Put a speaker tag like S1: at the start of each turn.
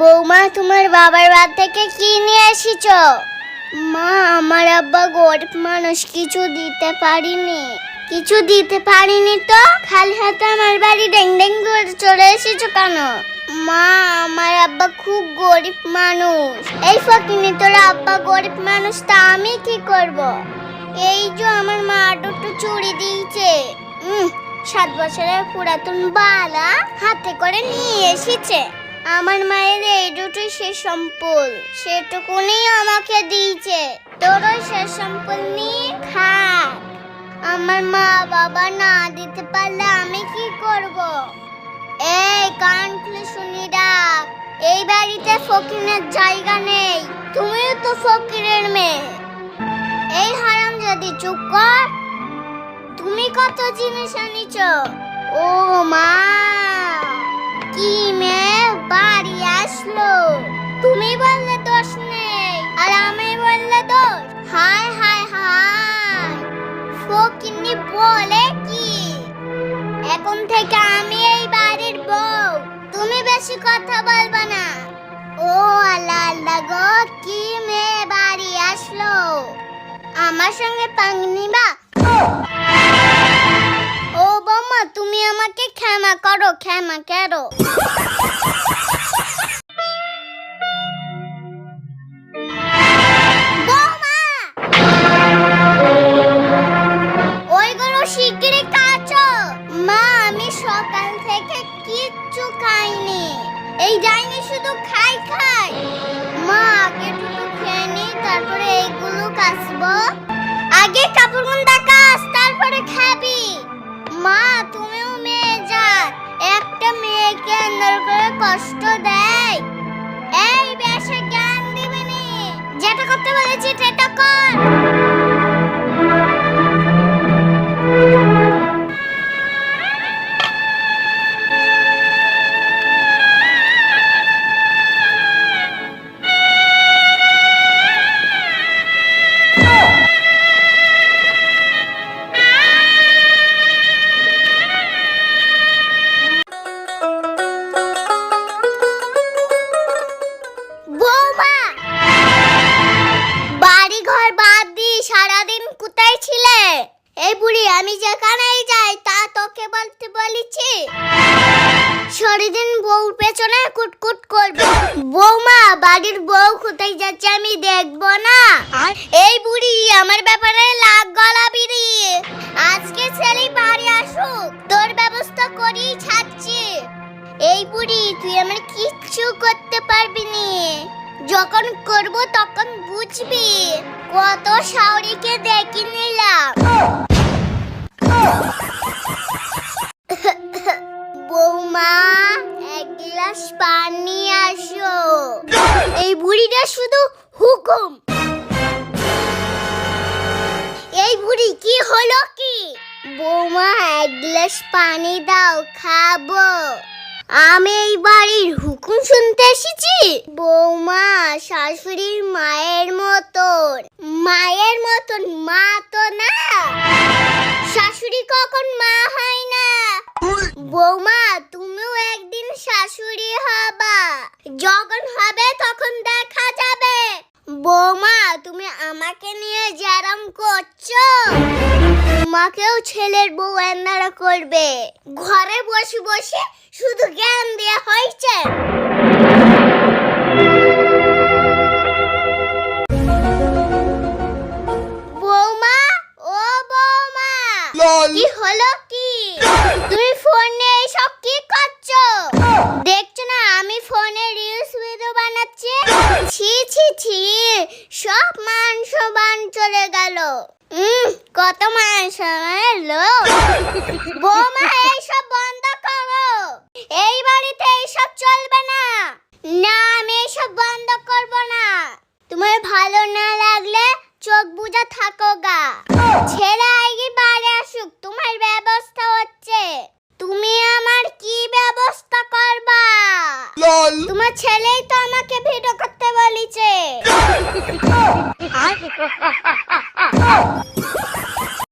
S1: বৌমা, তোমার বাবার বাদ থেকে কি নিয়ে এসেছ? মা, আমার আব্বা গরিব মানুষ, কিছু দিতে পারিনি। কিছু দিতে পারিনি তো? খালি হাতে আমার বাড়ি ডেং ডেং করে চলে এসেছ কেন? মা, আমার আব্বা খুব গরিব মানুষ। এই ফকিনি, তোর আব্বা গরিব মানুষ, তা আমি কি করব? এই যে আমার মা দুটো চুরি দিয়েছে। সাত বছরের পুরাতন বালা হাতে করে নিয়ে এসেছে। আমার মায়ের এই দুটোই শেষ সম্পদ সেটুকুনি আমাকে দিয়েছে। তোরও শেষ সম্পদ নিয়ে থাক। আমার মা বাবা না দিতে পারলে আমি কি করব? এই কান খুলে শুনি ডাক এই বাড়িতে ফকিরের জায়গা নেই, তুমিও তো ফকিরের মেয়ে। এই হারাম যদি চুপ কর। তুমি কত জিনিস আনিছ? ও মা, কি মেয়ে? বাড়ি আসলো। তুমি বললে দোষ নেই, আর আমি বললে দোষ। হায় হায় হায়, ফকিন্নি বলে কি? এখন থেকে আমি এই বাড়ির বউ, তুমি বেশি কথা বলবা না। ও আল্লাহ আল্লাহ গো, কি মেয়ে বাড়ি আসলো? আমার সঙ্গে পাঙ্গনিবা আমাকে ক্ষমা করো ক্ষমা করো। সকাল থেকে কিচ্ছু খাইনি। এই শুধু খাই খাই। মা, আগে খেয়ে তারপরে এইগুলো আগে আমি যেখানেই যাই তা তোকে বলতে বলেছি। সারাদিন বউ পেছনে কুটকুট করবে। বৌমা বাড়ির বউ কোথায় যাচ্ছে আমি দেখব না। এই বুড়ি আমার ব্যাপারে লাগ গলাবি রে আজকে ছেলে বাড়ি আসুক তোর ব্যবস্থা করেই ছাড়ছি। এই বুড়ি তুই আমার কিচ্ছু করতে পারবি নি। যখন করব তখন বুঝবি। কত শাওরিকে দেখে নিলাম। বৌমা, এক গ্লাস পানি আসো। এই বুড়িটা শুধু হুকুম। এই বুড়ি কি হলো কি? বৌমা, এক গ্লাস পানি দাও, খাব। আমি এই বাড়ির হুকুম শুনতে এসেছি। বৌমা, শাশুড়ির মায়ের মতন। মায়ের মতন মা তো না। শাশুড়ি কখন মা হয় না? বৌমা, তুমিও একদিন শাশুড়ি হবা। যখন হবে তখন দেখা যাবে। বৌমা, তুমি আমাকে নিয়ে যেরম করছ। তোমাকেও ছেলের বউ এন্দারা করবে। ঘরে বসে বসে শুধু জ্ঞান দেয়া হয়েছে। বৌমা ও বৌমা কি হলো কি? তুমি ফোনে এইসব কি করছ? দেখছ না আমি ফোনে রিলস ভিডিও বানাচ্ছি? ছি ছি ছি সব মান সমান চলে গেল। কত মান সমান এলো বৌমা এইসব বন্ধ করো। এই বাড়িতে এইসব চলবে না। না আমি এইসব বন্ধ করব না। তোমার ভালো না লাগলে চোখ বুজা থাকো গা। ছেলে আগে বাড়ি আসুক তোমার ব্যবস্থা হচ্ছে। তুমি আমার কি ব্যবস্থা করবা? তোমার ছেলেই তো আমাকে ভিডিও করতে বলেছে। Ah!